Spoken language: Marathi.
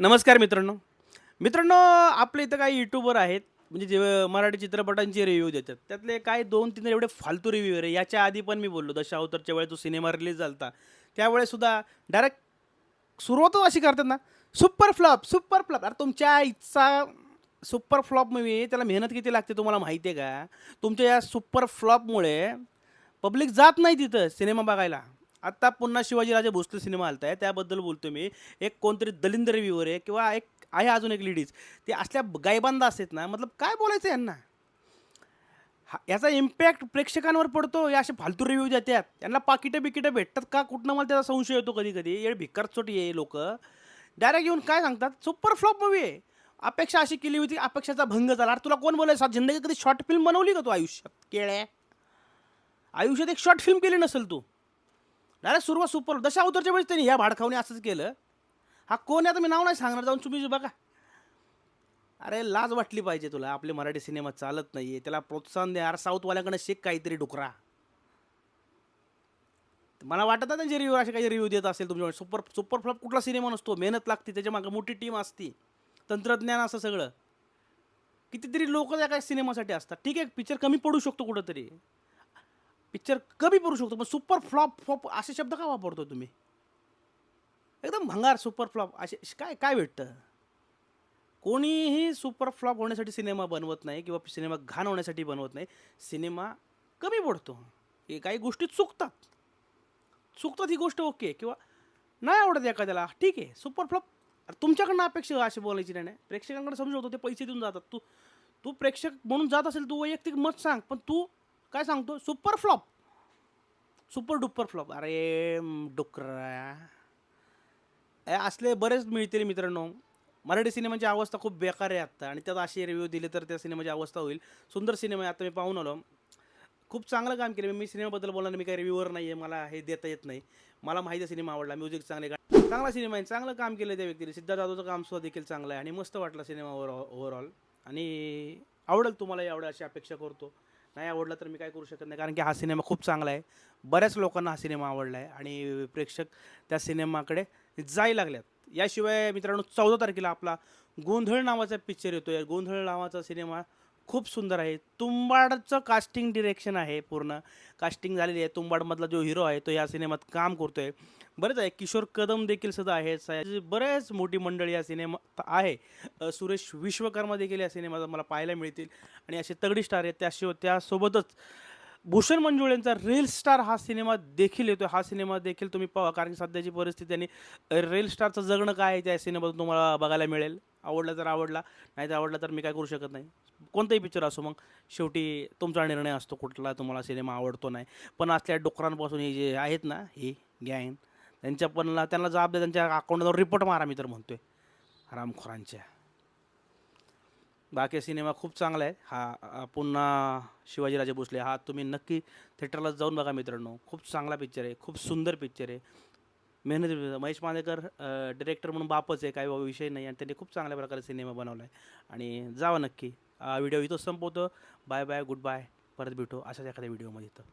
नमस्कार मित्रांनो. मित्रांनो आपल्या इथं काही यूट्यूबर आहेत. म्हणजे जे मराठी चित्रपटांचे रिव्ह्यू देतात. त्यातले काय दोन तीन एवढे फालतू रिव्ह्यू आहे याच्या आधी पण मी बोललो दशावतारच्या वेळेस तो सिनेमा रिलीज झाला त्यावेळेसुद्धा डायरेक्ट सुरुवातच अशी करतात ना. सुपर फ्लॉप सुपर फ्लॉप अरे तुमच्या इच्छा सुपर फ्लॉप मूवी त्याला मेहनत किती लागते तुम्हाला माहिती आहे का? तुमच्या या सुपर फ्लॉपमुळे पब्लिक जात नाही तिथं सिनेमा बघायला. आत्ता पुन्हा शिवाजीराजे भोसले सिनेमा आलता आहे त्याबद्दल बोलतो मी. एक कोणतरी दलिंद रिव्ह्यूवर आहे किंवा एक आहे अजून एक लेडीज ते असल्या गायबांधा असतात ना मतलब काय बोलायचं यांना? हा याचा इम्पॅक्ट प्रेक्षकांवर पडतो या असे फालतू रिव्ह्यू देतात. यांना पाकिटं बिकिटं भेटतात का? कुठनं मला त्याचा संशय येतो कधी कधी ये भिकारचोटी आहे लोक. डायरेक्ट येऊन काय सांगतात? सुपर फ्लॉप मूवी आहे. अपेक्षा अशी केली होती अपेक्षाचा भंग झाला. अरे तुला कोण बोलायचं? जिंदगी कधी शॉर्ट फिल्म बनवली का तू आयुष्यात? केळ्या? आयुष्यात एक शॉर्ट फिल्म केली नसेल तू. डायरेक्ट सुरुवात सुपर. दशा अवतारच्या वेळेस त्यांनी ह्या भाडखावने असंच केलं. हा कोण आहे? आता मी नाव नाही सांगणार. जाऊन तुम्ही बघा. अरे लाज वाटली पाहिजे तुला. आपले मराठी सिनेमा चालत नाही त्याला प्रोत्साहन द्या अरे साऊथवाल्याकडे शिक काहीतरी डुकरा. मला वाटत नाही जे रिव्ह्यू असे काही रिव्ह्यू देत असेल तुमच्या सुपर सुपर फ्लॉप कुठला सिनेमा नसतो. मेहनत लागते. त्याच्यामागे मोठी टीम असती. तंत्रज्ञान असं सगळं. कितीतरी लोक त्या काय सिनेमासाठी असतात. ठीक आहे पिक्चर कमी पडू शकतो कुठंतरी. पिक्चर कमी करू शकतो पण सुपर फ्लॉप फ्लॉप असे शब्द का वापरतो तुम्ही? एकदम भंगार सुपर फ्लॉप असे काय काय भेटतं? कोणीही सुपर फ्लॉप होण्यासाठी सिनेमा बनवत नाही किंवा सिनेमा घाण होण्यासाठी बनवत नाही सिनेमा कमी पडतो. हे काही गोष्टी चुकतात. चुकतात ही गोष्ट ओके किंवा नाही आवडत एखाद्याला ठीक आहे सुपर फ्लॉप तुमच्याकडनं अपेक्षा अशी बोलायची नाही प्रेक्षकांकडे समजवतो ते पैसे देऊन जातात. तू तू प्रेक्षक म्हणून जात असेल तू वैयक्तिक मत सांग पण तू काय सांगतो? Super flop. Super duper flop. अरे डुकरा. असले बरेच मिळतील मित्रांनो. मराठी सिनेमाची अवस्था खूप बेकार आहे आत्ता. आणि त्यात असे रिव्ह्यू दिले तर त्या सिनेमाची अवस्था होईल. सुंदर सिनेमा आहे आता मी पाहून आलो. खूप चांगलं काम केलं. मी सिनेमाबद्दल बोलणार मी काही रिव्ह्यूवर नाही आहे मला हे देता येत नाही. मला माहिती सिनेमा आवडला. म्युझिक चांगले गा चांगला सिनेमा आहे. चांगलं काम केलं त्या व्यक्तीने. सिद्धार्थ जाधवचं काम सुद्धा देखील चांगलं आहे. आणि मस्त वाटलं सिनेमा ओवर ओव्हरऑल आणि आवडेल तुम्हाला आवडेल अशी अपेक्षा करतो. नाही आवडला तर मी काय करू शकत नाही. कारण की हा सिनेमा खूप चांगला आहे. बऱ्याच लोकांना हा सिनेमा आवडला आहे आणि प्रेक्षक त्या सिनेमाकडे जाई लागल्यात. याशिवाय मित्रांनो चौदा तारखेला आपला गोंधळ नावाचा पिक्चर येतो आहे गोंधळ नावाचा सिनेमा खूप सुंदर आहे. तुंबाडचं कास्टिंग डिरेक्शन आहे पूर्ण. कास्टिंग झालेली आहे. तुंबाडमधला जो हिरो आहे तो या सिनेमात काम करतोय. बरेच आहे. किशोर कदम देखील सुद्धा आहे बरेच मोठी मंडळी या सिनेमात आहे. सुरेश विश्वकर्मा देखील या सिनेमात मला पाहायला मिळतील. आणि असे तगडी स्टार आहेत. त्याशिवाय त्यासोबतच भूषण मंजुळ यांचा रील स्टार हा सिनेमा देखील येतो हा सिनेमा देखील तुम्ही पाहा. कारण की सध्याची परिस्थिती आणि रील स्टारचं जगणं काय आहे त्या सिनेमातून तुम्हाला बघायला मिळेल. आवडला तर आवडला नाही तर आवडला तर मी काय करू शकत नाही. कोणताही पिक्चर असो मग शेवटी तुमचा निर्णय असतो कुठला तुम्हाला सिनेमा आवडतो नाही. पण असल्या डुकरांपासून हे जे आहेत ना हे गॅन त्यांच्या पण त्यांना जबाब द्या त्यांच्या अकाउंटवर रिपोर्ट मारा मी तर म्हणतोय. रामखोरांच्या बाकी सिनेमा खूप चांगला आहे. हा पुन्हा शिवाजीराजे भोसले हा तुम्ही नक्की थिएटरला जाऊन बघा मित्रांनो. खूप चांगला पिक्चर आहे खूप सुंदर पिक्चर आहे. मेहनत महेश मांदेकर डिरेक्टर म्हणून बापच आहे काही विषय नाही आणि त्यांनी खूप चांगल्या प्रकारे सिनेमा बनवला आहे आणि जावा नक्की. व्हिडिओ इथं संपवतो. बाय बाय गुड बाय परत भेटू अशाच एखाद्या व्हिडिओमध्ये इथं.